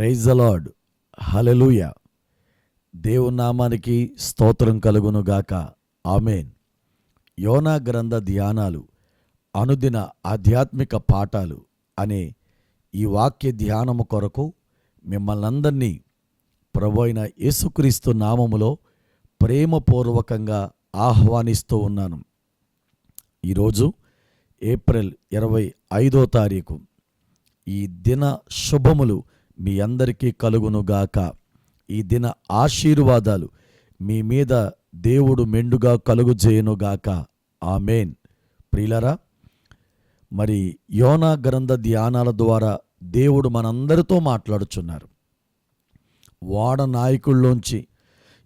Praise అలాడ్ hallelujah దేవునామానికి స్తోత్రం కలుగును గాక. ఆమెన్. యోనా గ్రంథ ధ్యానాలు అనుదిన ఆధ్యాత్మిక పాఠాలు అనే ఈ వాక్య ధ్యానము కొరకు మిమ్మల్ని అందరినీ ప్రభు అయిన యేసుక్రీస్తు నామములో ప్రేమపూర్వకంగా ఆహ్వానిస్తూ ఉన్నాను. ఈరోజు ఏప్రిల్ ఇరవై ఐదో తారీఖు. ఈ దిన శుభములు మీ అందరికీ కలుగునుగాక ఈ దిన ఆశీర్వాదాలు మీ మీద దేవుడు మెండుగా కలుగు చేయనుగాక ఆమెన్. ప్రియులరా మరి యోనా గ్రంథ ధ్యానాల ద్వారా దేవుడు మనందరితో మాట్లాడుచున్నారు. వాడ నాయకుల్లోంచి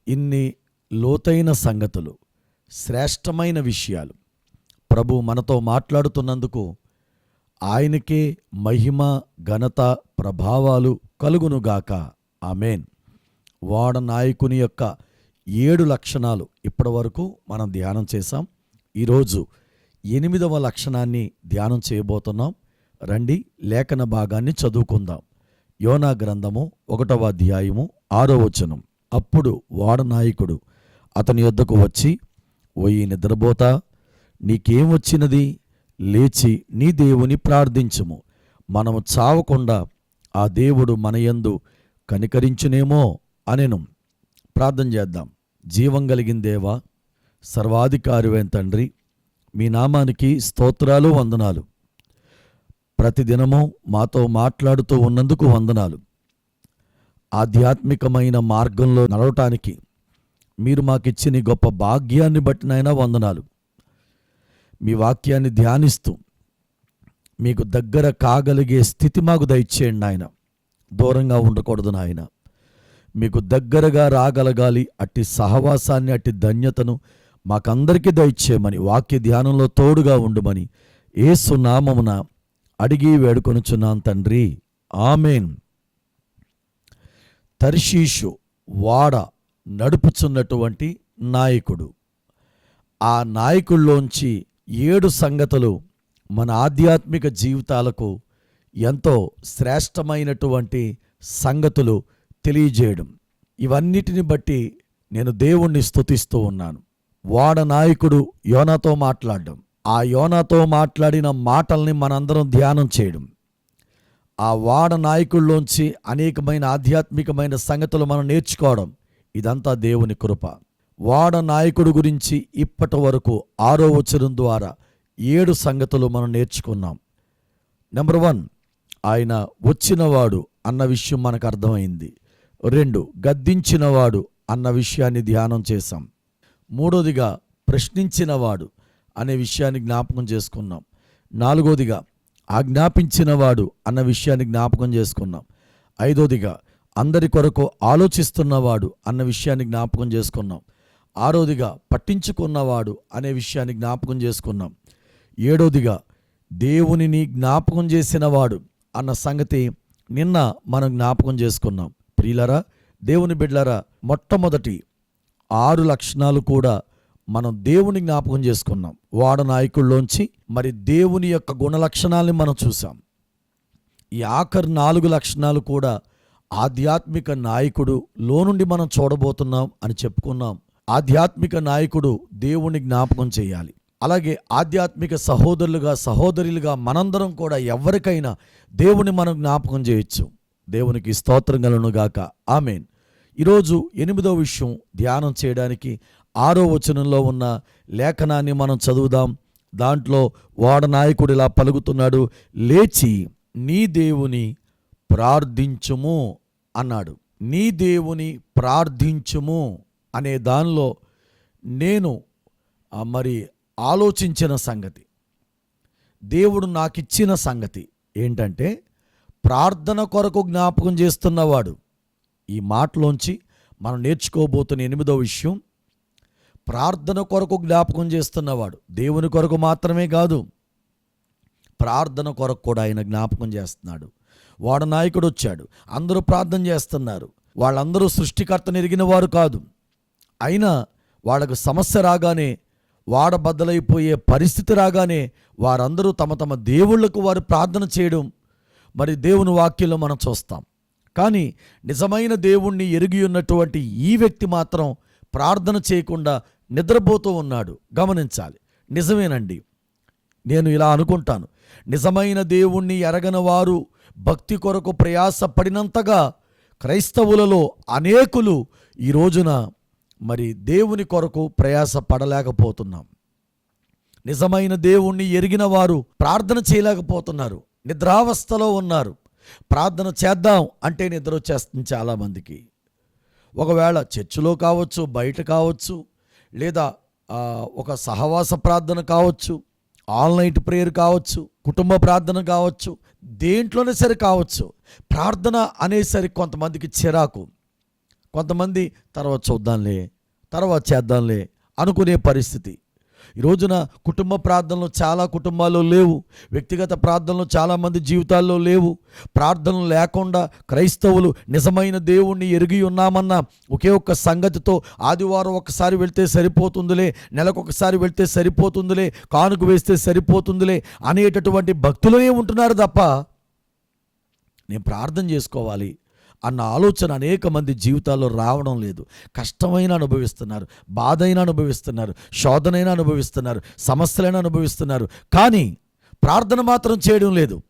ఇన్ని లోతైన సంగతులు శ్రేష్టమైన విషయాలు ప్రభు మనతో మాట్లాడుతున్నందుకు ఆయనకే మహిమ ఘనత ప్రభావాలు కలుగునుగాక. ఆమెన్. వాడ నాయకుని యొక్క ఏడు లక్షణాలు ఇప్పటివరకు మనం ధ్యానం చేశాం. ఈరోజు ఎనిమిదవ లక్షణాన్ని ధ్యానం చేయబోతున్నాం. రండి లేఖన భాగాన్ని చదువుకుందాం. యోనా గ్రంథము ఒకటవ అధ్యాయము ఆరో వచనం. అప్పుడు వాడ నాయకుడు అతని యొద్దకు వచ్చి ఓయి నిద్రపోతా నీకేం వచ్చినది? లేచి నీ దేవుని ప్రార్థించుము. మనము చావకుండా ఆ దేవుడు మనయందు కనికరించునేమో అనెను. ప్రార్థన చేద్దాం. జీవం కలిగిన దేవా సర్వాధికారివైన తండ్రి మీ నామానికి స్తోత్రాలు వందనాలు. ప్రతిదినము మాతో మాట్లాడుతూ ఉన్నందుకు వందనాలు. ఆధ్యాత్మికమైన మార్గంలో నడవటానికి మీరు మాకిచ్చిన గొప్ప భాగ్యాన్ని బట్టినైనా వందనాలు. మీ వాక్యాన్ని ధ్యానిస్తూ మీకు దగ్గర కాగలిగే స్థితి మాకు దయచేయండి నాయన. దూరంగా ఉండకూడదు నాయన. మీకు దగ్గరగా రాగలగాలి అట్టి సహవాసాన్ని అట్టి ధన్యతను మాకందరికీ దయచేయమని వాక్య ధ్యానంలో తోడుగా ఉండమని ఏసునామమున అడిగి వేడుకొనుచున్నాను తండ్రి. ఆమెన్. తర్షీషు వాడ నడుపుచున్నటువంటి నాయకుడు. ఆ నాయకుల్లోంచి ఏడు సంగతులు మన ఆధ్యాత్మిక జీవితాలకు ఎంతో శ్రేష్టమైనటువంటి సంగతులు తెలియజేయడం. ఇవన్నిటిని బట్టి నేను దేవుణ్ణి స్థుతిస్తూ ఉన్నాను. వాడ నాయకుడు యోనాతో మాట్లాడడం. ఆ యోనాతో మాట్లాడిన మాటల్ని మనందరం ధ్యానం చేయడం. ఆ వాడ నాయకుల్లోంచి అనేకమైన ఆధ్యాత్మికమైన సంగతులు మనం నేర్చుకోవడం. ఇదంతా దేవుని కృప. వాడ నాయకుడు గురించి ఇప్పటి వరకు ఆరో వచనం ద్వారా ఏడు సంగతులు మనం నేర్చుకున్నాం. నెంబర్ వన్ ఆయన వచ్చినవాడు అన్న విషయం మనకు అర్థమైంది. రెండు గద్దించినవాడు అన్న విషయాన్ని ధ్యానం చేశాం. మూడోదిగా ప్రశ్నించినవాడు అనే విషయాన్ని జ్ఞాపకం చేసుకున్నాం. నాలుగోదిగా ఆజ్ఞాపించినవాడు అన్న విషయాన్ని జ్ఞాపకం చేసుకున్నాం. ఐదోదిగా అందరి కొరకు ఆలోచిస్తున్నవాడు అన్న విషయాన్ని జ్ఞాపకం చేసుకున్నాం. ఆరోదిగా పట్టించుకున్నవాడు అనే విషయాన్ని జ్ఞాపకం చేసుకున్నాం. ఏడోదిగా దేవునిని జ్ఞాపకం చేసినవాడు అన్న సంగతి నిన్న మనం జ్ఞాపకం చేసుకున్నాం. ప్రియులరా దేవుని బిడ్డలరా మొట్టమొదటి ఆరు లక్షణాలు కూడా మనం దేవుని జ్ఞాపకం చేసుకున్నాం. వాడ నాయకుల్లోంచి మరి దేవుని యొక్క గుణ లక్షణాలని మనం చూసాం ఈ ఆఖరి నాలుగు లక్షణాలు కూడా ఆధ్యాత్మిక నాయకుడు లో నుండి మనం చూడబోతున్నాం అని చెప్పుకున్నాం. ఆధ్యాత్మిక నాయకుడు దేవుని జ్ఞాపకం చేయాలి. అలాగే ఆధ్యాత్మిక సహోదరులుగా సహోదరులుగా మనందరం కూడా ఎవరికైనా దేవుని మనం జ్ఞాపకం చేయొచ్చు. దేవునికి స్తోత్రం గలనుగాక ఆమెన్. ఈరోజు ఎనిమిదో విషయం ధ్యానం చేయడానికి ఆరో వచనంలో ఉన్న లేఖనాన్ని మనం చదువుదాం. దాంట్లో వాడ నాయకుడు ఇలా పలుకుతున్నాడు లేచి నీ దేవుని ప్రార్థించుము అన్నాడు. నీ దేవుని ప్రార్థించుము అనే దానిలో నేను మరి ఆలోచించిన సంగతి దేవుడు నాకిచ్చిన సంగతి ఏంటంటే ప్రార్థన కొరకు జ్ఞాపకం చేస్తున్నవాడు. ఈ మాటలోంచి మనం నేర్చుకోబోతున్న ఎనిమిదో విషయం ప్రార్థన కొరకు జ్ఞాపకం చేస్తున్నవాడు. దేవుని కొరకు మాత్రమే కాదు ప్రార్థన కొరకు కూడా ఆయన జ్ఞాపకం చేస్తున్నాడు. వాడ నాయకుడు వచ్చాడు అందరూ ప్రార్థన చేస్తున్నారు. వాళ్ళందరూ సృష్టికర్తను ఎరిగిన వారు కాదు. అయినా వాళ్ళకు సమస్య రాగానే వాడ బద్దలైపోయే పరిస్థితి రాగానే వారందరూ తమ తమ దేవుళ్ళకు వారు ప్రార్థన చేయడం మరి దేవుని వాక్యంలో మనం చూస్తాం. కానీ నిజమైన దేవుణ్ణి ఎరిగి ఉన్నటువంటి ఈ వ్యక్తి మాత్రం ప్రార్థన చేయకుండా నిద్రపోతూ ఉన్నాడు. గమనించాలి. నిజమేనండి. నేను ఇలా అనుకుంటాను. నిజమైన దేవుణ్ణి ఎరగని వారు భక్తి కొరకు ప్రయాసపడినంతగా క్రైస్తవులలో అనేకులు ఈ రోజున మరి దేవుని కొరకు ప్రయాస పడలేకపోతున్నాం నిజమైన దేవుణ్ణి ఎరిగిన వారు ప్రార్థన చేయలేకపోతున్నారు. నిద్రావస్థలో ఉన్నారు. ప్రార్థన చేద్దాం అంటే నిద్ర వచ్చేస్తుంది చాలామందికి. ఒకవేళ చర్చిలో కావచ్చు బయట కావచ్చు లేదా ఒక సహవాస ప్రార్థన కావచ్చు ఆల్ నైట్ ప్రేయర్ కావచ్చు కుటుంబ ప్రార్థన కావచ్చు దేంట్లోనే సరే కావచ్చు ప్రార్థన అనేసరికి కొంతమందికి చిరాకు. కొంతమంది తర్వాత చూద్దాంలే తర్వాత చేద్దాంలే అనుకునే పరిస్థితి. ఈ రోజున కుటుంబ ప్రార్థనలు చాలా కుటుంబాల్లో లేవు. వ్యక్తిగత ప్రార్థనలు చాలామంది జీవితాల్లో లేవు. ప్రార్థనలు లేకుండా క్రైస్తవులు నిజమైన దేవుణ్ణి ఎరిగి ఉన్నామన్న ఒకే ఒక్క సంగతితో ఆదివారం ఒకసారి వెళ్తే సరిపోతుందిలే నెలకొకసారి వెళ్తే సరిపోతుందిలే కానుక వేస్తే సరిపోతుందిలే అనేటటువంటి భక్తులనే ఉంటున్నారు తప్ప నేను ప్రార్థన చేసుకోవాలి. అన్న ఆలోచన అనేక మంది జీవితాల్లో రావడం లేదు. కష్టమైన అనుభవిస్తున్నారు బాధైనా అనుభవిస్తున్నారు శోధనైనా అనుభవిస్తున్నారు సమస్యలైనా అనుభవిస్తున్నారు. కానీ ప్రార్థన మాత్రం చేయడం లేదు.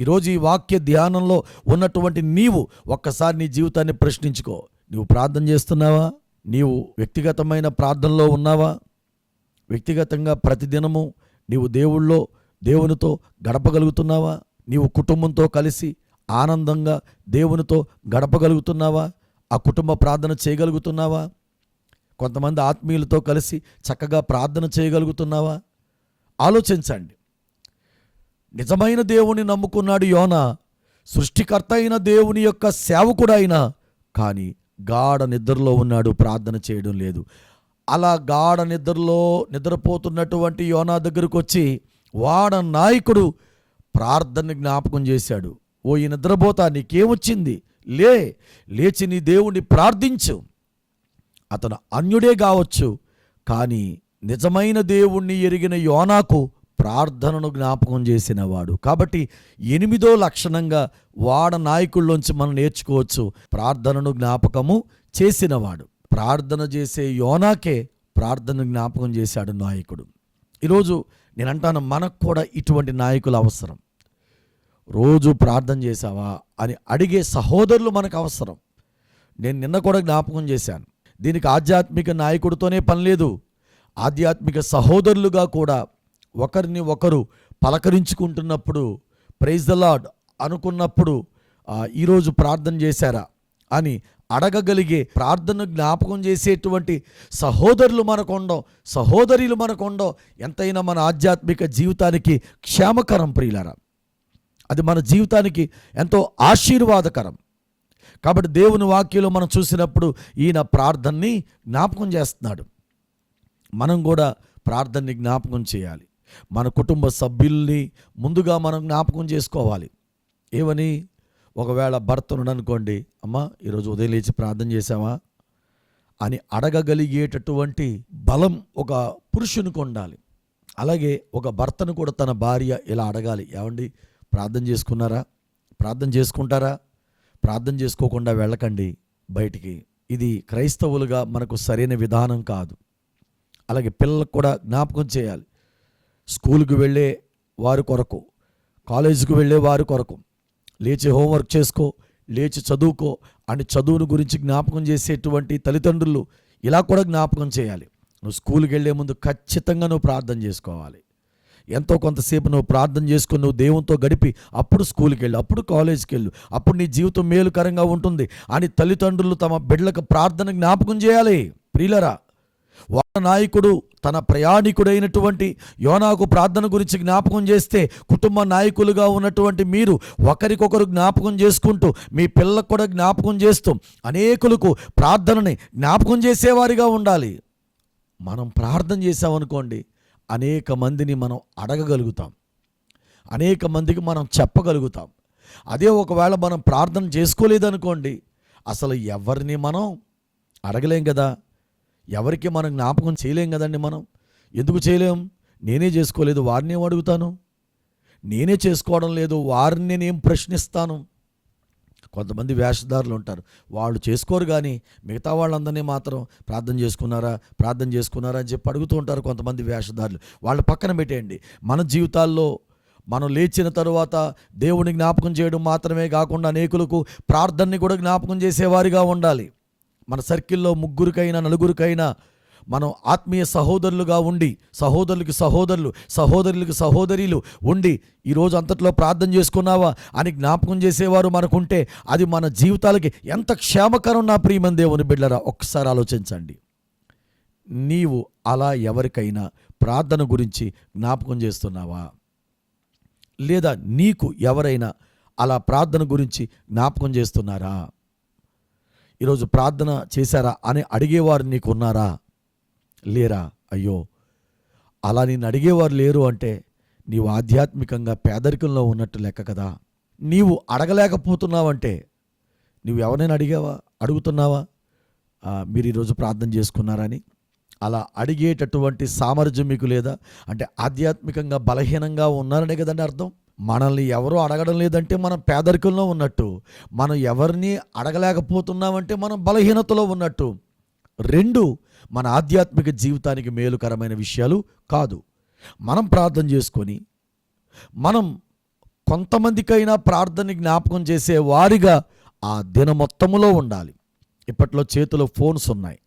ఈరోజు ఈ వాక్య ధ్యానంలో ఉన్నటువంటి నీవు ఒక్కసారి నీ జీవితాన్ని ప్రశ్నించుకో. నీవు ప్రార్థన చేస్తున్నావా? నీవు వ్యక్తిగతమైన ప్రార్థనలో ఉన్నావా? వ్యక్తిగతంగా ప్రతిదినము నీవు దేవుళ్ళో దేవునితో గడపగలుగుతున్నావా? నీవు కుటుంబంతో కలిసి ఆనందంగా దేవునితో గడపగలుగుతున్నావా? ఆ కుటుంబ ప్రార్థన చేయగలుగుతున్నావా? కొంతమంది ఆత్మీయులతో కలిసి చక్కగా ప్రార్థన చేయగలుగుతున్నావా? ఆలోచించండి. నిజమైన దేవుని నమ్ముకున్నాడు యోన. సృష్టికర్త అయిన దేవుని యొక్క సేవకుడైన కానీ గాఢ నిద్రలో ఉన్నాడు ప్రార్థన చేయడం లేదు. అలా గాఢ నిద్రలో నిద్రపోతున్నటువంటి యోనా దగ్గరకు వచ్చి వాడ నాయకుడు ప్రార్థన జ్ఞాపకం చేశాడు. ఓ ఈ నిద్రపోతా నీకేమొచ్చింది? లే లేచి నీ దేవుణ్ణి ప్రార్థించు. అతను అన్యుడే కావచ్చు కానీ నిజమైన దేవుణ్ణి ఎరిగిన యోనాకు ప్రార్థనను జ్ఞాపకం చేసినవాడు. కాబట్టి ఎనిమిదో లక్షణంగా వాడ నాయకుల్లోంచి మనం నేర్చుకోవచ్చు ప్రార్థనను జ్ఞాపకము చేసినవాడు. ప్రార్థన చేసే యోనాకే ప్రార్థన జ్ఞాపకం చేశాడు నాయకుడు. ఈరోజు నేను అంటాను మనకు కూడా ఇటువంటి నాయకులు అవసరం. రోజు ప్రార్థన చేశావా అని అడిగే సహోదరులు మనకు అవసరం. నేను నిన్న కూడా జ్ఞాపకం చేశాను. దీనికి ఆధ్యాత్మిక నాయకుడితోనే పని లేదు. ఆధ్యాత్మిక సహోదరులుగా కూడా ఒకరిని ఒకరు పలకరించుకుంటున్నప్పుడు ప్రైజ్ ద లాడ్ అనుకున్నప్పుడు ఈరోజు ప్రార్థన చేశారా? అని అడగగలిగే ప్రార్థన జ్ఞాపకం చేసేటువంటి సహోదరులు మనకుండవు సహోదరులు మనకుండవు ఎంతైనా మన ఆధ్యాత్మిక జీవితానికి క్షేమకరం ప్రియులరా. అది మన జీవితానికి ఎంతో ఆశీర్వాదకరం. కాబట్టి దేవుని వాక్యంలో మనం చూసినప్పుడు ఈయన ప్రార్థనని జ్ఞాపకం చేస్తున్నాడు. మనం కూడా ప్రార్థనని జ్ఞాపకం చేయాలి. మన కుటుంబ సభ్యుల్ని ముందుగా మనం జ్ఞాపకం చేసుకోవాలి. ఏమని? ఒకవేళ భర్త అనుకోండి అమ్మా ఈరోజు ఉదయం లేచి ప్రార్థన చేసావా అని అడగగలిగేటటువంటి బలం ఒక పురుషునికి ఉండాలి. అలాగే ఒక భర్తను కూడా తన భార్య ఇలా అడగాలి. ఏమండి? ప్రార్థన చేసుకున్నారా? ప్రార్థన చేసుకుంటారా? ప్రార్థన చేసుకోకుండా వెళ్ళకండి బయటికి. ఇది క్రైస్తవులుగా మనకు సరైన విధానం కాదు. అలాగే పిల్లలకు కూడా జ్ఞాపకం చేయాలి. స్కూల్కి వెళ్ళే వారి కొరకు కాలేజీకి వెళ్ళే వారి కొరకు లేచి హోంవర్క్ చేసుకో లేచి చదువుకో అని చదువును గురించి జ్ఞాపకం చేసేటువంటి తల్లిదండ్రులు ఇలా కూడా జ్ఞాపకం చేయాలి. నువ్వు స్కూల్కి వెళ్ళే ముందు ఖచ్చితంగా నువ్వు ప్రార్థన చేసుకోవాలి. ఎంతో కొంతసేపు నువ్వు ప్రార్థన చేసుకుని నువ్వు దేవునితో గడిపి అప్పుడు స్కూల్కి వెళ్ళు అప్పుడు కాలేజీకి వెళ్ళు అప్పుడు నీ జీవితం మేలుకరంగా ఉంటుంది అని తల్లిదండ్రులు తమ బిడ్డలకు ప్రార్థన జ్ఞాపకం చేయాలి. ప్రియులరా వాళ్ళ నాయకుడు తన ప్రయాణికుడైనటువంటి యోనాకు ప్రార్థన గురించి జ్ఞాపకం చేస్తే కుటుంబ నాయకులుగా ఉన్నటువంటి మీరు ఒకరికొకరు జ్ఞాపకం చేసుకుంటూ మీ పిల్లలకు కూడా జ్ఞాపకం చేస్తూ అనేకులకు ప్రార్థనని జ్ఞాపకం చేసేవారిగా ఉండాలి. మనం ప్రార్థన చేసామనుకోండి అనేక మందిని మనం అడగగలుగుతాం. అనేక మందికి మనం చెప్పగలుగుతాం. అదే ఒకవేళ మనం ప్రార్థన చేసుకోలేదనుకోండి అసలు ఎవరిని మనం అడగలేం కదా? ఎవరికి మనం జ్ఞాపకం చేయలేం కదండి మనం? ఎందుకు చేయలేం? నేనే చేసుకోలేదు వారిని అడుగుతాను? నేనే చేసుకోవడం లేదు వారిని నేను ప్రశ్నిస్తాను. కొంతమంది వేషధారులు ఉంటారు. వాళ్ళు చేసుకోరు కానీ మిగతా వాళ్ళందరినీ మాత్రం ప్రార్థన చేసుకున్నారా ప్రార్థన చేసుకున్నారా అని చెప్పి అడుగుతూ ఉంటారు కొంతమంది వేషధారులు. వాళ్ళ పక్కన పెట్టేయండి. మన జీవితాల్లో మనం లేచిన తరువాత దేవుని జ్ఞాపకం చేయడం మాత్రమే కాకుండా అనేకులకు ప్రార్థనని కూడా జ్ఞాపకం చేసేవారిగా ఉండాలి. మన సర్కిల్లో ముగ్గురికైనా నలుగురికైనా మనం ఆత్మీయ సహోదరులుగా ఉండి సహోదరులకి సహోదరులు సహోదరులకి సహోదరులు ఉండి ఈరోజు అంతట్లో ప్రార్థన చేసుకున్నావా అని జ్ఞాపకం చేసేవారు మనకుంటే అది మన జీవితాలకి ఎంత క్షేమకరం నా ప్రియమని దేవుని బిడ్డరా ఒక్కసారి ఆలోచించండి. నీవు అలా ఎవరికైనా ప్రార్థన గురించి జ్ఞాపకం చేస్తున్నావా? లేదా నీకు ఎవరైనా అలా ప్రార్థన గురించి జ్ఞాపకం చేస్తున్నారా? ఈరోజు ప్రార్థన చేశారా అని అడిగేవారు నీకున్నారా? లేరా? అయ్యో! అలా నేను అడిగేవారు లేరు అంటే నీవు ఆధ్యాత్మికంగా పేదరికంలో ఉన్నట్టు లెక్క కదా? నీవు అడగలేకపోతున్నావంటే నువ్వు ఎవరైనా అడిగావా? అడుగుతున్నావా? మీరు ఈరోజు ప్రార్థన చేసుకున్నారని అలా అడిగేటటువంటి సామర్థ్యం మీకు లేదా? అంటే ఆధ్యాత్మికంగా బలహీనంగా ఉన్నారనే కదండి అర్థం. మనల్ని ఎవరూ అడగడం లేదంటే మనం పేదరికంలో ఉన్నట్టు మనం ఎవరిని అడగలేకపోతున్నామంటే మనం బలహీనతలో ఉన్నట్టు. రెండు మన ఆధ్యాత్మిక జీవితానికి మేలుకరమైన విషయాలు కాదు. మనం ప్రార్థన చేసుకొని మనం కొంతమందికైనా ప్రార్థన జ్ఞాపకం చేసే వారిగా ఆ దిన మొత్తములో ఉండాలి. ఇప్పట్లో చేతిలో ఫోన్స్ ఉన్నాయి.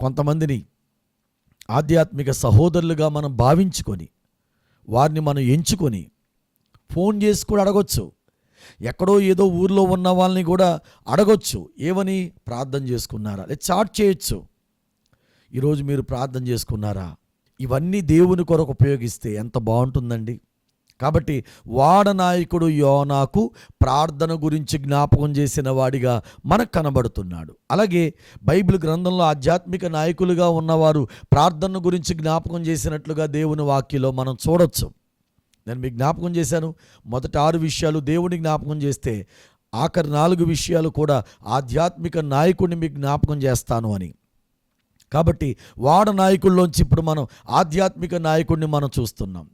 కొంతమందిని ఆధ్యాత్మిక సహోదరులుగా మనం భావించుకొని వారిని మనం ఎంచుకొని ఫోన్ చేసి కూడా అడగొచ్చు. ఎక్కడో ఏదో ఊర్లో ఉన్న వాళ్ళని కూడా అడగొచ్చు. ఏమని? ప్రార్థన చేసుకున్నారా? లేదా చాట్ చేయొచ్చు. ఈరోజు మీరు ప్రార్థన చేసుకున్నారా? ఇవన్నీ దేవుని కొరకు ఉపయోగిస్తే ఎంత బాగుంటుందండి. కాబట్టి వాడనాయకుడు యోనాకు ప్రార్థన గురించి జ్ఞాపకం చేసిన వాడిగా మనకు కనబడుతున్నాడు. అలాగే బైబిల్ గ్రంథంలో ఆధ్యాత్మిక నాయకులుగా ఉన్నవారు ప్రార్థన గురించి జ్ఞాపకం చేసినట్లుగా దేవుని వాక్యలో మనం చూడొచ్చు. నేను మీకు జ్ఞాపకం చేశాను. మొదట ఆరు విషయాలు దేవుని జ్ఞాపకం చేస్తే ఆఖరి నాలుగు విషయాలు కూడా ఆధ్యాత్మిక నాయకుడిని మీకు జ్ఞాపకం చేస్తాను అని. కాబట్టి వాడ నాయకుల్లోంచి ఇప్పుడు మనం ఆధ్యాత్మిక నాయకుడిని మనం చూస్తున్నాం.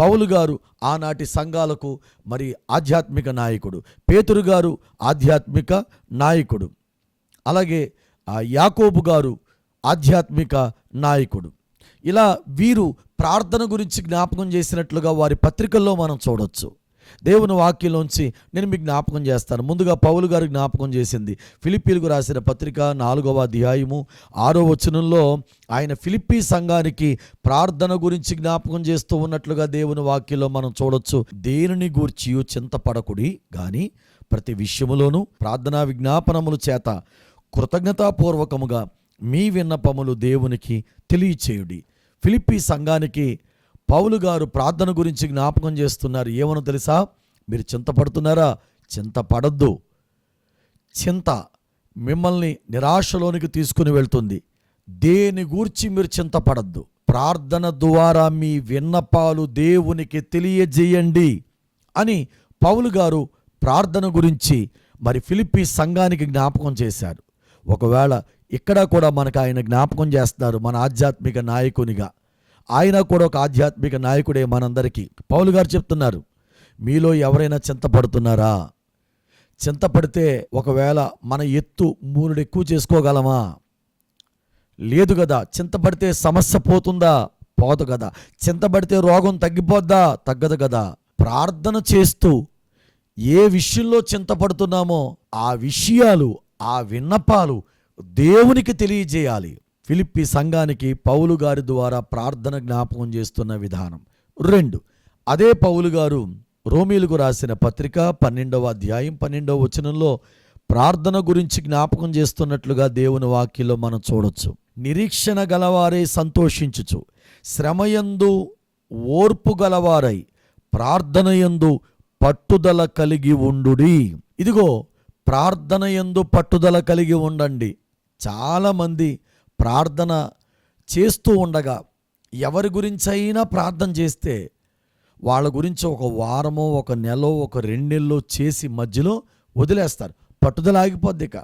పౌలు గారు ఆనాటి సంఘాలకు మరి ఆధ్యాత్మిక నాయకుడు. పేతురు గారు ఆధ్యాత్మిక నాయకుడు. అలాగే ఆ యాకోబు గారు ఆధ్యాత్మిక నాయకుడు. ఇలా వీరు ప్రార్థన గురించి జ్ఞాపకం చేసినట్లుగా వారి పత్రికల్లో మనం చూడొచ్చు. దేవుని వాక్యంలోంచి నేను మీకు జ్ఞాపకం చేస్తాను. ముందుగా పౌలు గారు జ్ఞాపకం చేసింది. ఫిలిప్పీలకు రాసిన పత్రిక నాలుగవ అధ్యాయము ఆరో వచనంలో ఆయన ఫిలిప్పీ సంఘానికి ప్రార్థన గురించి జ్ఞాపకం చేస్తూ ఉన్నట్లుగా దేవుని వాక్యంలో మనం చూడొచ్చు. దేనిని గూర్చి చింతపడకుడి కానీ ప్రతి విషయములోనూ ప్రార్థనా విజ్ఞాపనముల చేత కృతజ్ఞతాపూర్వకముగా మీ విన్నపములు దేవునికి తెలియచేయుడి. ఫిలిప్పీ సంఘానికి పౌలు గారు ప్రార్థన గురించి జ్ఞాపకం చేస్తున్నారు. ఏమనో తెలుసా? మీరు చింతపడుతున్నారా? చింతపడద్దు. చింత మిమ్మల్ని నిరాశలోనికి తీసుకుని వెళ్తుంది. దేని గూర్చి మీరు చింతపడద్దు. ప్రార్థన ద్వారా మీ విన్నపాలు దేవునికి తెలియజేయండి అని పౌలు గారు ప్రార్థన గురించి మరి ఫిలిప్పీ సంఘానికి జ్ఞాపకం చేశారు. ఒకవేళ ఇక్కడ కూడా మనకు ఆయన జ్ఞాపకం చేస్తున్నారు మన ఆధ్యాత్మిక నాయకునిగా. ఆయన కూడా ఒక ఆధ్యాత్మిక నాయకుడే మనందరికీ. పౌలు గారు చెప్తున్నారు మీలో ఎవరైనా చింతపడుతున్నారా? చింతపడితే ఒకవేళ మన ఎత్తు మూనుడు ఎక్కువ చేసుకోగలమా? లేదు కదా చింతపడితే సమస్య పోతుందా? పోదు కదా. చింతపడితే రోగం తగ్గిపోద్దా? తగ్గదు కదా. ప్రార్థన చేస్తూ ఏ విషయంలో చింతపడుతున్నామో ఆ విషయాలు ఆ విన్నపాలు దేవునికి తెలియజేయాలి. ఫిలిప్పి సంఘానికి పౌలు గారి ద్వారా ప్రార్థన జ్ఞాపకం చేస్తున్న విధానం. రెండు అదే పౌలు గారు రోమీలకు రాసిన పత్రిక పన్నెండవ అధ్యాయం పన్నెండవ వచనంలో ప్రార్థన గురించి జ్ఞాపకం చేస్తున్నట్లుగా దేవుని వాక్యంలో మనం చూడొచ్చు. నిరీక్షణ గలవారే సంతోషించుచు శ్రమయందు ఓర్పు గలవారై ప్రార్థనయందు పట్టుదల కలిగి ఉండుడి. ఇదిగో ప్రార్థనయందు పట్టుదల కలిగి ఉండండి. చాలామంది ప్రార్థన చేస్తూ ఉండగా ఎవరి గురించైనా ప్రార్థన చేస్తే వాళ్ళ గురించి ఒక వారమో ఒక నెలో ఒక రెండెల్లో చేసి మధ్యలో వదిలేస్తారు. పట్టుదల ఆగిపోద్ది ఇక.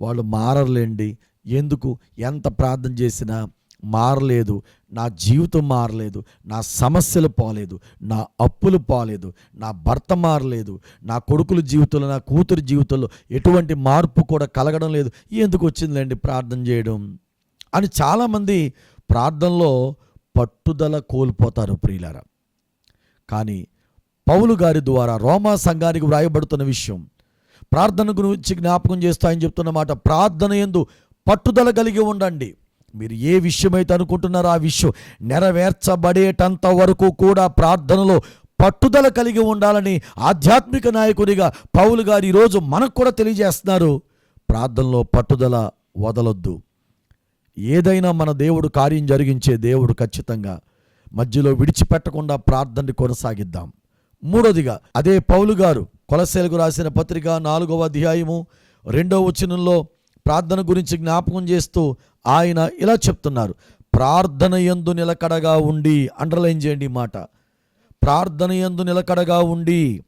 వాళ్ళు మారలేండి ఎందుకు? ఎంత ప్రార్థన చేసినా మారలేదు. నా జీవితం మారలేదు. నా సమస్యలు పోలేదు. నా అప్పులు పోలేదు. నా భర్త మారలేదు. నా కొడుకుల జీవితంలో నా కూతురు జీవితంలో ఎటువంటి మార్పు కూడా కలగడం లేదు. ఎందుకు వచ్చిందండి ప్రార్థన చేయడం? అని చాలామంది ప్రార్థనలో పట్టుదల కోల్పోతారు ప్రియులార. కానీ పౌలు గారి ద్వారా రోమా సంఘానికి వ్రాయబడుతున్న విషయం ప్రార్థన గురించి జ్ఞాపకం చేస్తూ ఆయన చెప్తున్న మాట ప్రార్థన ఎందు పట్టుదల కలిగి ఉండండి. మీరు ఏ విషయమైతే అనుకుంటున్నారో ఆ విషయం నెరవేర్చబడేటంత వరకు కూడా ప్రార్థనలో పట్టుదల కలిగి ఉండాలని ఆధ్యాత్మిక నాయకుడిగా పౌలు గారు ఈరోజు మనకు కూడా తెలియజేస్తున్నారు. ప్రార్థనలో పట్టుదల వదలొద్దు. ఏదైనా మన దేవుడు కార్యం జరిగించే దేవుడు ఖచ్చితంగా మధ్యలో విడిచిపెట్టకుండా ప్రార్థనని కొనసాగిద్దాం. మూడోదిగా అదే పౌలు గారు కొలసేలకు రాసిన పత్రిక నాలుగవ అధ్యాయము రెండవ వచనంలో ప్రార్థన గురించి జ్ఞాపకం చేస్తూ ఆయన ఇలా చెప్తున్నారు. ప్రార్థన యందు నిలకడగా ఉండి అండర్లైన్ చేయండి మాట. ప్రార్థన యందు నిలకడగా ఉండి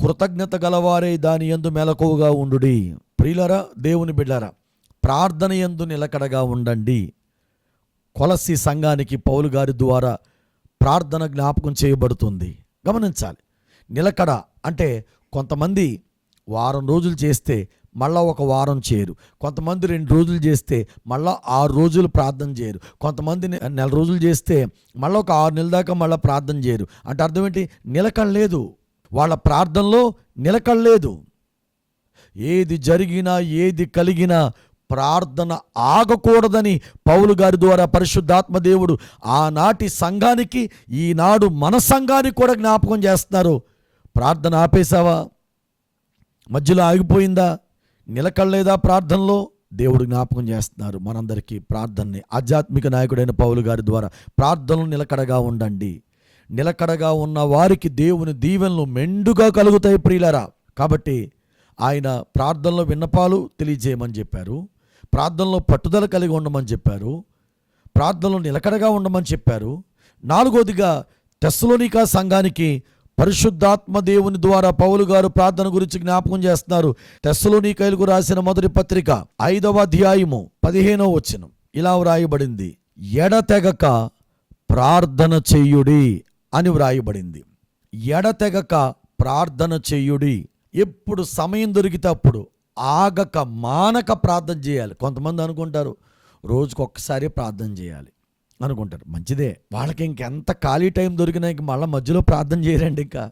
కృతజ్ఞత గలవారే దాని యందు మెలకువగా ఉండుడి. ప్రియులరా దేవుని బిడ్డారా ప్రార్థన యందు నిలకడగా ఉండండి. కొలసి సంఘానికి పౌలు గారి ద్వారా ప్రార్థన జ్ఞాపకం చేయబడుతుంది. గమనించాలి. నిలకడ అంటే కొంతమంది వారం రోజులు చేస్తే మళ్ళా ఒక వారం చేయరు కొంతమంది రెండు రోజులు చేస్తే మళ్ళా ఆరు రోజులు ప్రార్థన చేయరు కొంతమంది నెల రోజులు చేస్తే మళ్ళీ ఒక ఆరు నెలల దాకా మళ్ళీ ప్రార్థన చేయరు అంటే అర్థం ఏంటి? నిలకడ లేదు. వాళ్ళ ప్రార్థనలో నిలకడ లేదు. ఏది జరిగినా ఏది కలిగినా ప్రార్థన ఆగకూడదని పౌలు గారి ద్వారా పరిశుద్ధాత్మ దేవుడు ఆనాటి సంఘానికి ఈనాడు మన సంఘానికి కూడా జ్ఞాపకం చేస్తున్నారు. ప్రార్థన ఆపేశావా? మధ్యలో ఆగిపోయిందా? నిలకడలేదా ప్రార్థనలో? దేవుడు జ్ఞాపకం చేస్తున్నారు మనందరికీ ప్రార్థనని. ఆధ్యాత్మిక నాయకుడైన పౌలు గారి ద్వారా ప్రార్థనలు నిలకడగా ఉండండి. నిలకడగా ఉన్న వారికి దేవుని దీవెనలు మెండుగా కలుగుతాయి ప్రియులరా. కాబట్టి ఆయన ప్రార్థనలో విన్నపాలు తెలియజేయమని చెప్పారు. ప్రార్థనలో పట్టుదల కలిగి ఉండమని చెప్పారు. ప్రార్థనలో నిలకడగా ఉండమని చెప్పారు. నాలుగోదిగా తెస్సలోనికా సంఘానికి పరిశుద్ధాత్మ దేవుని ద్వారా పౌలు గారు ప్రార్థన గురించి జ్ఞాపకం చేస్తున్నారు. తెస్సలోనికైలకు రాసిన మొదటి పత్రిక ఐదవ అధ్యాయము పదిహేనవ వచనం. ఇలా వ్రాయబడింది ఎడతెగక ప్రార్థన చెయ్యుడి అని వ్రాయబడింది. ఎడతెగక ప్రార్థన చెయ్యుడి ఎప్పుడు సమయం దొరికితే అప్పుడు ఆగక మానక ప్రార్థన చేయాలి. కొంతమంది అనుకుంటారు రోజుకు ఒక్కసారి ప్రార్థన చేయాలి అనుకుంటారు. మంచిదే. వాళ్ళకి ఇంకెంత ఖాళీ టైం దొరికినా ఇంక మళ్ళీ మధ్యలో ప్రార్థన చేయరండి ఇంకా.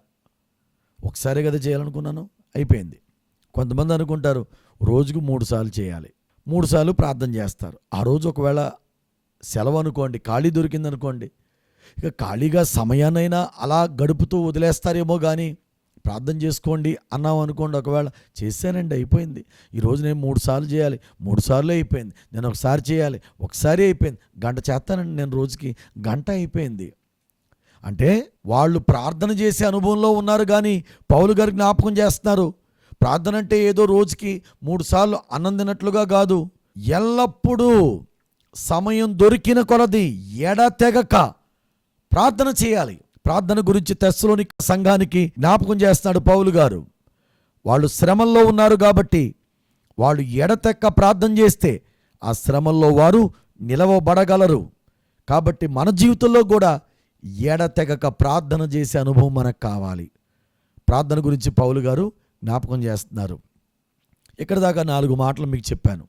ఒకసారి కదా చేయాలనుకున్నాను అయిపోయింది. కొంతమంది అనుకుంటారు రోజుకు మూడు సార్లు చేయాలి. మూడు సార్లు ప్రార్థన చేస్తారు. ఆ రోజు ఒకవేళ సెలవు అనుకోండి ఖాళీ దొరికింది అనుకోండి ఇక ఖాళీగా సమయాన్నైనా అలా గడుపుతూ వదిలేస్తారేమో కానీ ప్రార్థన చేసుకోండి అన్నాం అనుకోండి ఒకవేళ చేశానండి అయిపోయింది. ఈరోజు నేను మూడు సార్లు చేయాలి మూడు సార్లు అయిపోయింది. నేను ఒకసారి చేయాలి ఒకసారి అయిపోయింది. గంట చేస్తానండి నేను రోజుకి గంట అయిపోయింది. అంటే వాళ్ళు ప్రార్థన చేసే అనుభవంలో ఉన్నారు కానీ పౌలు గారు జ్ఞాపకం చేస్తున్నారు. ప్రార్థన అంటే ఏదో రోజుకి మూడు సార్లు అన్నందినట్లుగా కాదు. ఎల్లప్పుడూ సమయం దొరికిన కొలది ఎడతెగక ప్రార్థన చేయాలి. ప్రార్థన గురించి తెస్సులోని సంఘానికి జ్ఞాపకం చేస్తున్నాడు పౌలు గారు. వాళ్ళు శ్రమల్లో ఉన్నారు కాబట్టి వాళ్ళు ఎడతెక్క ప్రార్థన చేస్తే ఆ శ్రమల్లో వారు నిలవబడగలరు. కాబట్టి మన జీవితంలో కూడా ఎడతెగక ప్రార్థన చేసే అనుభవం మనకు కావాలి. ప్రార్థన గురించి పౌలు గారు జ్ఞాపకం చేస్తున్నారు. ఇక్కడ దాకా నాలుగు మాటలు మీకు చెప్పాను.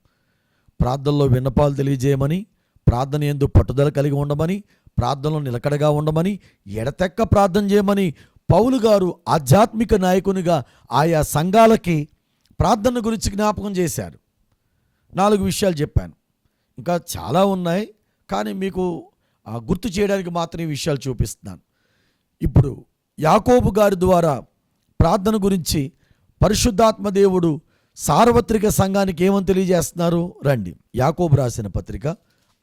ప్రార్థనలో విన్నపాలు తెలియజేయమని ప్రార్థన ఎందు పట్టుదల కలిగి ఉండమని ప్రార్థనలో నిలకడగా ఉండమని ఎడతెక్క ప్రార్థన చేయమని పౌలు గారు ఆధ్యాత్మిక నాయకునిగా ఆయా సంఘాలకి ప్రార్థన గురించి జ్ఞాపకం చేశారు. నాలుగు విషయాలు చెప్పాను. ఇంకా చాలా ఉన్నాయి కానీ మీకు ఆ, గుర్తు చేయడానికి మాత్రం విషయాలు చూపిస్తున్నాను. ఇప్పుడు యాకోబు గారి ద్వారా ప్రార్థన గురించి పరిశుద్ధాత్మ దేవుడు సార్వత్రిక సంఘానికి ఏమని తెలియజేస్తున్నారు? రండి. యాకోబు రాసిన పత్రిక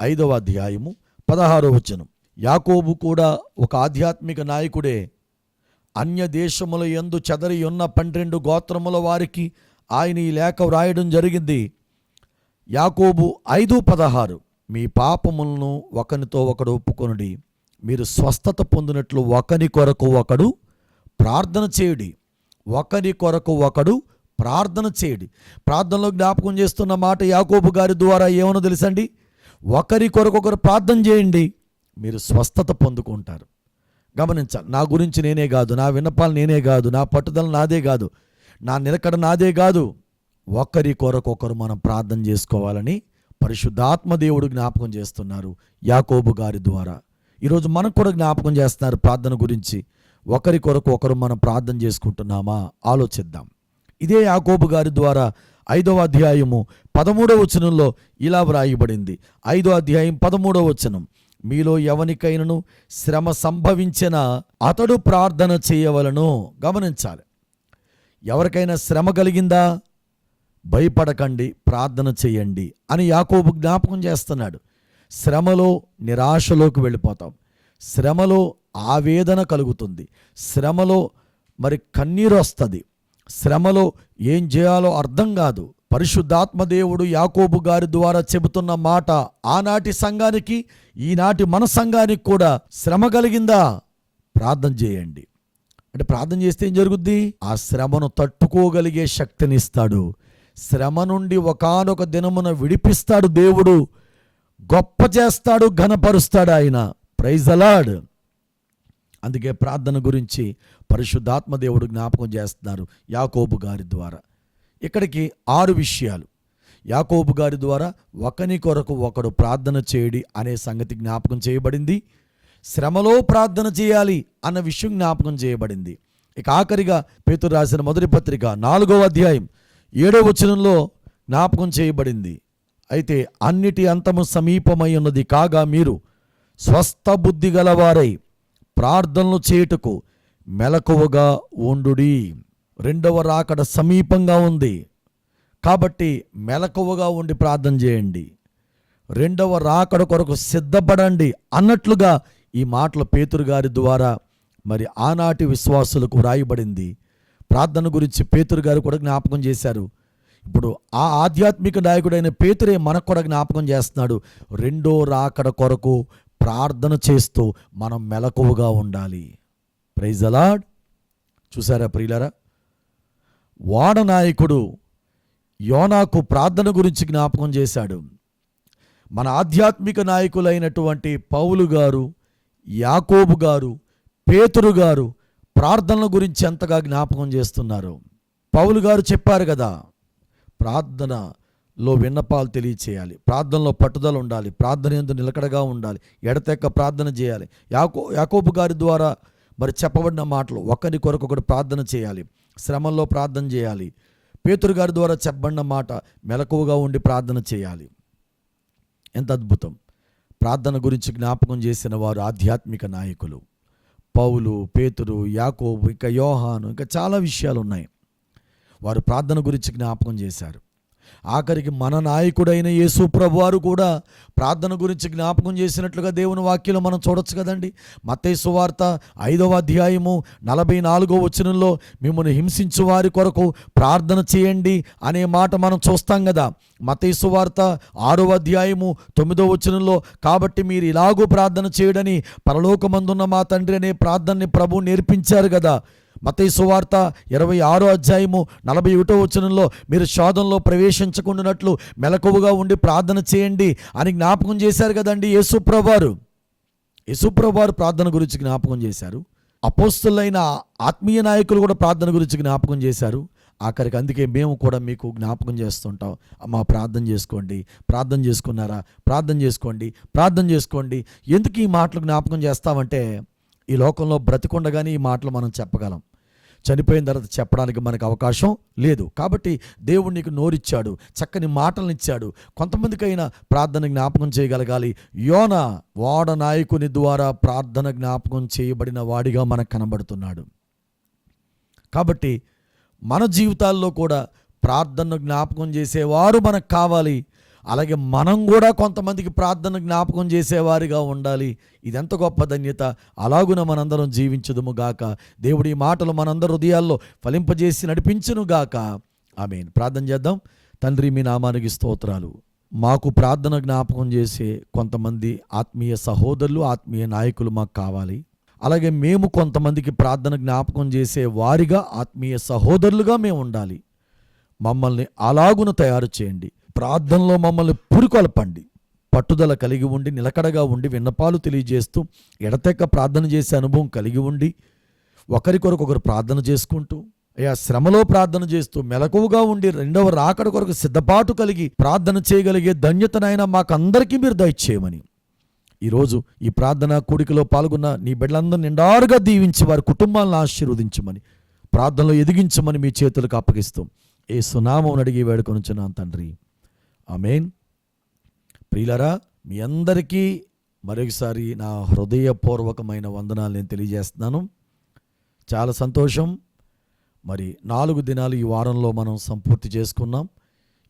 ఐదవ అధ్యాయము పదహారో వచనం. యాకోబు కూడా ఒక ఆధ్యాత్మిక నాయకుడే. అన్య దేశముల యందు చెదరి ఉన్న పన్నెండు గోత్రముల వారికి ఆయన ఈ లేఖ వ్రాయడం జరిగింది. యాకోబు ఐదు పదహారు మీ పాపములను ఒకనితో ఒకడు ఒప్పుకొనుడి. మీరు స్వస్థత పొందినట్లు ఒకని కొరకు ఒకడు ప్రార్థన చేయుడి. ఒకరి కొరకు ఒకడు ప్రార్థన చేయుడి. ప్రార్థనలో జ్ఞాపకం చేస్తున్న మాట యాకోబు గారి ద్వారా ఏమనో తెలుసండి? ఒకరి కొరకొకరు ప్రార్థన చేయండి. మీరు స్వస్థత పొందుకుంటారు. గమనించాలి నా గురించి నేనే కాదు నా విన్నపాలు నేనే కాదు నా పట్టుదల నాదే కాదు నా నిలకడ నాదే కాదు. ఒకరి కొరకొకరు మనం ప్రార్థన చేసుకోవాలని పరిశుద్ధాత్మ దేవుడు జ్ఞాపకం చేస్తున్నారు యాకోబు గారి ద్వారా. ఈరోజు మనకు కూడా జ్ఞాపకం చేస్తున్నారు ప్రార్థన గురించి. ఒకరి కొరకు ఒకరు మనం ప్రార్థన చేసుకుంటున్నామా? ఆలోచిద్దాం. ఇదే యాకోబు గారి ద్వారా ఐదవ అధ్యాయము పదమూడవ వచనంలో ఇలా వ్రాయబడింది. ఐదో అధ్యాయం పదమూడవ వచనం. మీలో ఎవనికైనను శ్రమ సంభవించిన అతడు ప్రార్థన చేయవలను. గమనించాలి. ఎవరికైనా శ్రమ కలిగిందా? భయపడకండి ప్రార్థన చేయండి అని యాకోబు జ్ఞాపకం చేస్తున్నాడు. శ్రమలో నిరాశలోకి వెళ్ళిపోతాం. శ్రమలో ఆవేదన కలుగుతుంది. శ్రమలో మరి కన్నీరు వస్తుంది. శ్రమలో ఏం చేయాలో అర్థం కాదు. పరిశుద్ధాత్మదేవుడు యాకోబు గారి ద్వారా చెబుతున్న మాట ఆనాటి సంఘానికి ఈనాటి మన సంఘానికి కూడా శ్రమ కలిగిందా? ప్రార్థన చేయండి. అంటే ప్రార్థన చేస్తే ఏం జరుగుద్ది? ఆ శ్రమను తట్టుకోగలిగే శక్తినిస్తాడు శ్రమ నుండి ఒకానొక దినమున విడిపిస్తాడు దేవుడు. గొప్ప చేస్తాడు ఘనపరుస్తాడు ఆయన. ప్రైజ్ అలాడ్ అందుకే ప్రార్థన గురించి పరిశుద్ధాత్మ దేవుడు జ్ఞాపకం చేస్తున్నారు యాకోబు గారి ద్వారా. ఇక్కడికి ఆరు విషయాలు. యాకోబు గారి ద్వారా ఒకని కొరకు ఒకడు ప్రార్థన చేయడి అనే సంగతి జ్ఞాపకం చేయబడింది. శ్రమలో ప్రార్థన చేయాలి అన్న విషయం జ్ఞాపకం చేయబడింది. ఇక ఆఖరిగా పేతురు రాసిన మొదటి పత్రిక నాలుగో అధ్యాయం ఏడవ వచనంలో జ్ఞాపకం చేయబడింది. అయితే అన్నిటి అంతము సమీపమై ఉన్నది కాగా మీరు స్వస్థ బుద్ధి గలవారై ప్రార్థనలు చేయుటకు మెలకువగా ఉండుడి. రెండవ రాకడ సమీపంగా ఉంది. కాబట్టి మెలకువగా ఉండి ప్రార్థన చేయండి. రెండవ రాకడ కొరకు సిద్ధపడండి అన్నట్లుగా ఈ మాటల పేతురు గారి ద్వారా మరి ఆనాటి విశ్వాసులకు వ్రాయబడింది. ప్రార్థన గురించి పేతురు గారు కూడా జ్ఞాపకం చేశారు. ఇప్పుడు ఆ ఆధ్యాత్మిక నాయకుడైన పేతురే మనకు కూడా జ్ఞాపకం చేస్తున్నాడు. రెండో రాకడ కొరకు ప్రార్థన చేస్తూ మనం మెలకువగా ఉండాలి. ప్రైజ్ అలాడ్ చూసారా ప్రియులరా? వాడ నాయకుడు యోనాకు ప్రార్థన గురించి జ్ఞాపకం చేశాడు. మన ఆధ్యాత్మిక నాయకులైనటువంటి పౌలు గారు యాకోబు గారు పేతురు గారు ప్రార్థనల గురించి ఎంతగా జ్ఞాపకం చేస్తున్నారు? పౌలు గారు చెప్పారు కదా ప్రార్థనలో విన్నపాలు తెలియచేయాలి ప్రార్థనలో పట్టుదల ఉండాలి ప్రార్థన ఎందు నిలకడగా ఉండాలి ఎడతెక్క ప్రార్థన చేయాలి. యాకో యాకోబు గారి ద్వారా మరి చెప్పబడిన మాటలు ఒకరి కొరకు ఒకటి ప్రార్థన చేయాలి. శ్రమంలో ప్రార్థన చేయాలి. పేతురు గారి ద్వారా చెప్పబడిన మాట మెలకువగా ఉండి ప్రార్థన చేయాలి. ఎంత అద్భుతం! ప్రార్థన గురించి జ్ఞాపకం చేసిన వారు ఆధ్యాత్మిక నాయకులు. పౌలు పేతురు యాకోబు ఇంకా యోహాను ఇంకా చాలా విషయాలు ఉన్నాయి వారు ప్రార్థన గురించి జ్ఞాపకం చేశారు. ఆఖరికి మన నాయకుడైన యేసు ప్రభువారు కూడా ప్రార్థన గురించి జ్ఞాపకం చేసినట్లుగా దేవుని వాక్యంలో మనం చూడొచ్చు కదండి. మత్తయి సువార్త ఐదవ అధ్యాయము నలభై నాలుగో వచనంలో మిమ్మల్ని హింసించు వారి కొరకు ప్రార్థన చేయండి అనే మాట మనం చూస్తాం కదా. మత్తయి సువార్త ఆరో అధ్యాయము తొమ్మిదో వచనంలో కాబట్టి మీరు ఇలాగూ ప్రార్థన చేయడని పరలోకమందున్న మా తండ్రి అనే ప్రార్థనని ప్రభు నేర్పించారు కదా. మతయి సువార్త ఇరవై ఆరో అధ్యాయము నలభై ఒకటో వచనంలో మీరు శోధంలో ప్రవేశించకుండానట్లు మెలకువగా ఉండి ప్రార్థన చేయండి అని జ్ఞాపకం చేశారు కదండి యేసుప్రభారు యేసుప్రభారు ప్రార్థన గురించి జ్ఞాపకం చేశారు. అపోస్తులైన ఆత్మీయ నాయకులు కూడా ప్రార్థన గురించి జ్ఞాపకం చేశారు. ఆఖరికి అందుకే మేము కూడా మీకు జ్ఞాపకం చేస్తుంటాం. మా ప్రార్థన చేసుకోండి. ప్రార్థన చేసుకున్నారా? ప్రార్థన చేసుకోండి. ప్రార్థన చేసుకోండి. ఎందుకు ఈ మాటలు జ్ఞాపకం చేస్తామంటే ఈ లోకంలో బ్రతికుండగానే ఈ మాటలు మనం చెప్పగలం. చనిపోయిన తర్వాత చెప్పడానికి మనకు అవకాశం లేదు. కాబట్టి దేవుడు నీకు నోరిచ్చాడు చక్కని మాటలను ఇచ్చాడు కొంతమందికైనా ప్రార్థన జ్ఞాపకం చేయగలగాలి. యోన వాడ నాయకుని ద్వారా ప్రార్థన జ్ఞాపకం చేయబడిన వాడిగా మనకు కనబడుతున్నాడు. కాబట్టి మన జీవితాల్లో కూడా ప్రార్థనను జ్ఞాపకం చేసేవారు మనకు కావాలి. అలాగే మనం కూడా కొంతమందికి ప్రార్థన జ్ఞాపకం చేసేవారిగా ఉండాలి. ఇదెంత గొప్ప ధన్యత. అలాగున మనందరం జీవించదుము గాక. దేవుడి ఈ మాటలు మనందరి హృదయాల్లో ఫలింపజేసి నడిపించును గాక. ఆమె ప్రార్థన చేద్దాం. తండ్రి మీ నామానికి స్తోత్రాలు. మాకు ప్రార్థన జ్ఞాపకం చేసే కొంతమంది ఆత్మీయ సహోదరులు ఆత్మీయ నాయకులు మాకు కావాలి. అలాగే మేము కొంతమందికి ప్రార్థన జ్ఞాపకం చేసే వారిగా ఆత్మీయ సహోదరులుగా మేము ఉండాలి. మమ్మల్ని అలాగున తయారు చేయండి. ప్రార్థనలో మమ్మల్ని పురికొల్పండి. పట్టుదల కలిగి ఉండి నిలకడగా ఉండి విన్నపాలు తెలియజేస్తూ ఎడతెక్క ప్రార్థన చేసే అనుభవం కలిగి ఉండి ఒకరికొరకొకరు ఒకరు ప్రార్థన చేసుకుంటూ అయా శ్రమలో ప్రార్థన చేస్తూ మెలకువగా ఉండి రెండవ రాకడ కొరకు సిద్ధపాటు కలిగి ప్రార్థన చేయగలిగే ధన్యతనైనా మాకందరికీ మీరు దయచేయమని. ఈరోజు ఈ ప్రార్థన కూడికలో పాల్గొన్న నీ బిడ్డలందరూ నిండారుగా దీవించి వారి కుటుంబాలను ఆశీర్వదించమని ప్రార్థనలో ఎదిగించమని మీ చేతులకు అప్పగిస్తాం ఏ సునామం అడిగి వేడుకొనుచున్నాను తండ్రి. ఆమెన్. ప్రియులరా మీ అందరికీ మరొకసారి నా హృదయపూర్వకమైన వందనాలు నేను తెలియజేస్తున్నాను. చాలా సంతోషం. మరి నాలుగు దినాలు ఈ వారంలో మనం సంపూర్తి చేసుకున్నాం.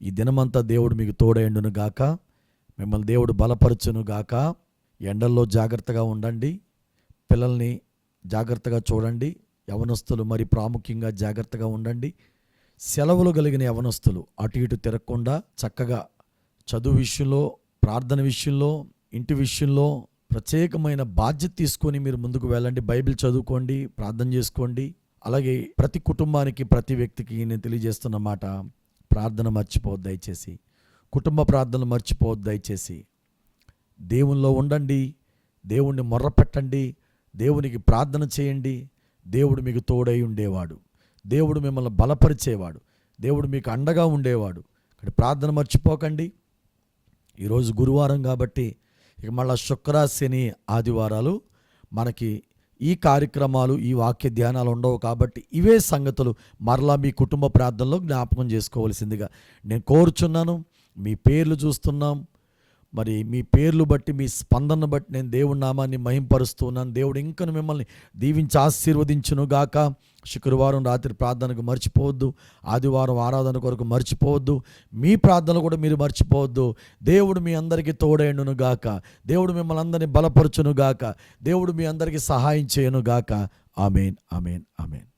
ఈ దినమంతా దేవుడు మీకు తోడైండును గాక. మిమ్మల్ని దేవుడు బలపరచును గాక. ఎండల్లో జాగ్రత్తగా ఉండండి. పిల్లల్ని జాగ్రత్తగా చూడండి. యవనస్తులు మరి ప్రాముఖ్యంగా జాగ్రత్తగా ఉండండి. సెలవులు కలిగిన యవనస్తులు అటు ఇటు తిరగకుండా చక్కగా చదువు విషయంలో ప్రార్థన విషయంలో ఇంటి విషయంలో ప్రత్యేకమైన బాధ్యత తీసుకొని మీరు ముందుకు వెళ్ళండి. బైబిల్ చదువుకోండి ప్రార్థన చేసుకోండి. అలాగే ప్రతి కుటుంబానికి ప్రతి వ్యక్తికి నేను తెలియజేస్తున్న మాట ప్రార్థన మర్చిపోవద్దు దయచేసి. కుటుంబ ప్రార్థనలు మర్చిపోవద్దు దయచేసి. దేవునిలో ఉండండి దేవుణ్ణి మొర్రపెట్టండి దేవునికి ప్రార్థన చేయండి దేవుడు మీకు తోడై ఉండేవాడు. దేవుడు మిమ్మల్ని బలపరిచేవాడు. దేవుడు మీకు అండగా ఉండేవాడు. ఇక్కడ ప్రార్థన మర్చిపోకండి. ఈరోజు గురువారం కాబట్టి ఇక మళ్ళా శుక్ర శని ఆదివారాలు మనకి ఈ కార్యక్రమాలు ఈ వాక్య ధ్యానాలు ఉండవు కాబట్టి ఇవే సంగతులు మరలా మీ కుటుంబ ప్రార్థనలో జ్ఞాపకం చేసుకోవాల్సిందిగా నేను కోరుచున్నాను. మీ పేర్లు చూస్తున్నాం. మరి మీ పేర్లు బట్టి మీ స్పందన బట్టి నేను దేవుడి నామాన్ని మహింపరుస్తున్నాను దేవుడు ఇంకను మిమ్మల్ని దీవించి ఆశీర్వదించును గాక. శుక్రవారం రాత్రి ప్రార్థనకు మర్చిపోవద్దు. ఆదివారం ఆరాధన కొరకు మర్చిపోవద్దు. మీ ప్రార్థన కూడా మీరు మర్చిపోవద్దు. దేవుడు మీ అందరికీ తోడైండును గాక. దేవుడు మిమ్మల్ని అందరినీ బలపరచును గాక. దేవుడు మీ అందరికీ సహాయం చేయను గాక. Amen amen amen.